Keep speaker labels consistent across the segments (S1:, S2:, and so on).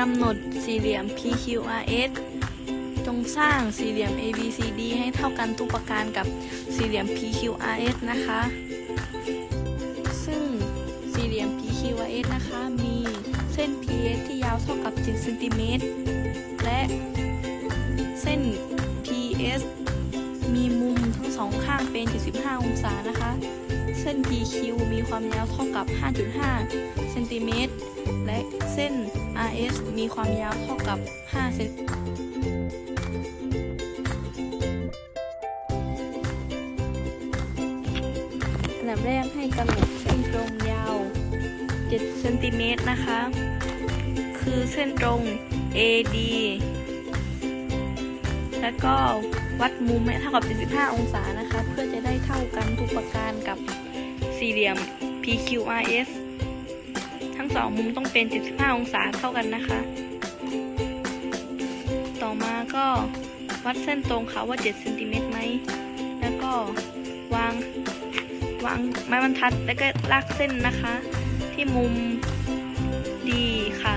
S1: กำหนดสี่เหลี่ยม PQRS จงสร้างสี่เหลี่ยม ABCD ให้เท่ากันทุกประการกับสี่เหลี่ยม PQRS นะคะ ซึ่งสี่เหลี่ยม PQRS นะคะ มีเส้น PS ที่ยาวเท่ากับ 7 เซนติเมตร และเส้น PS มีมุมทั้งสองข้างเป็น 75 องศานะคะ เส้น PQ มีความยาวเท่ากับ 5.5 เซนติเมตร และเส้น RS มีความยาวเท่ากับ 5 เซนอันดับแรกให้กำหนดเส้นตรงยาว 7 เซนติเมตรนะคะ คือเส้นตรง AD แล้วก็วัดมุมให้เท่ากับ 75 องศานะคะ เพื่อจะได้เท่ากันทุกประการกับสี่เหลี่ยม PQRS ทั้งสองมุมต้องเป็น 75 องศาเท่ากันนะคะ ต่อมาก็วัดเส้นตรงค่ะว่า7เซนติเมตรไหม แล้วก็วางวางไม้บรรทัดแล้วก็ลากเส้นนะคะ ที่มุมดีค่ะ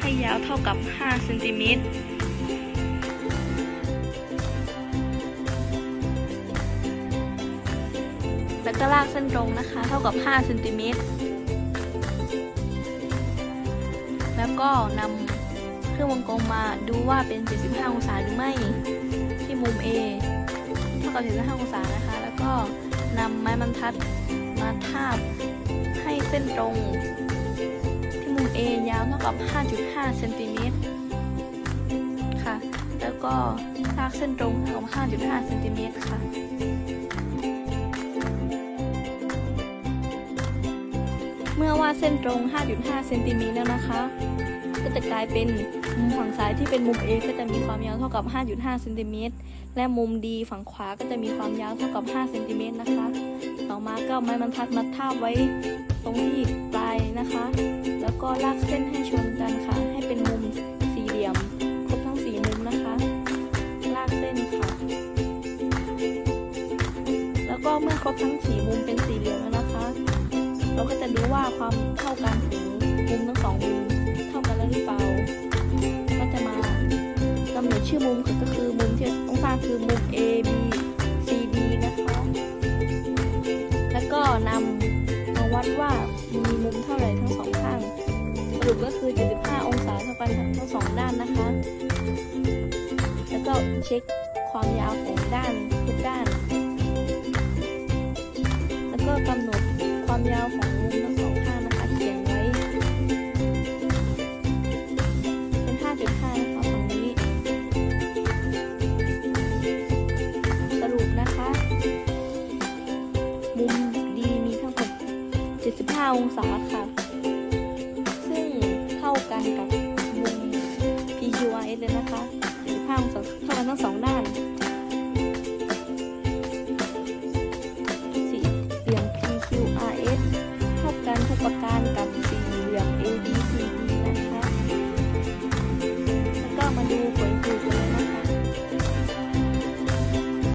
S1: ให้ยาวเท่ากับ5เซนติเมตรแล้วก็ลากเส้นตรงนะคะ เท่ากับ5เซนติเมตร ก็นำเครื่องวงกลมมาดูว่าเป็น 75 องศาหรือไม่ ที่มุม A เท่ากับ 75 องศานะคะ แล้วก็นำไม้บรรทัดมาทาบให้เส้นตรง ที่มุม A ยาวเท่ากับ 5.5 เซนติเมตรค่ะ แล้วก็ลากเส้นตรงเท่ากับ 5.5 เซนติเมตรค่ะ ดเส้นตรง 5.5 เซนติเมตรแล้วนะคะ ก็จะกลายเป็นมุมฝั่งซ้ายที่เป็นมุม A ก็จะมีความยาวเท่ากับ 5.5 เซนติเมตร และมุม D ฝั่งขวาก็จะมีความยาวเท่ากับ 5 เซนติเมตรนะคะ ต่อมาก็ไม้บรรทัดมาทาบไว้ตรงที่ปลายนะคะ แล้วก็ลากเส้นให้ชนกันค่ะ ให้เป็นมุมสี่เหลี่ยม ครบทั้งสี่มุมนะคะ ลากเส้นค่ะ แล้วก็เมื่อครบทั้งสี่มุมเป็นสี่เหลี่ยมแล้วนะคะ เราก็จะดูว่าความเท่ากันของมุมทั้งสองมุมเท่ากันแล้วหรือเปล่า ก็จะมากำหนดชื่อมุมก็คือมุมที่ต้องสร้างคือมุม A B C D นะคะ แล้วก็นำมาวัดว่ามีมุมเท่าไหร่ทั้งสองข้างสรุปก็คือ 75 องศาเท่ากันทั้งสองด้านนะคะ แล้วก็เช็คความยาวของด้านทุกด้าน แล้วก็กำหนด ความยาวของมุมทั้งสองข้างนะคะเขียนไว้ เป็น5.5นะคะฝั่งนี้ สรุปนะคะ มุมดีมีทั้งหมด75 องศาค่ะ ซึ่งเท่ากันกับมุม PQRS เลยนะคะ75องศาเท่ากันทั้งสองด้าน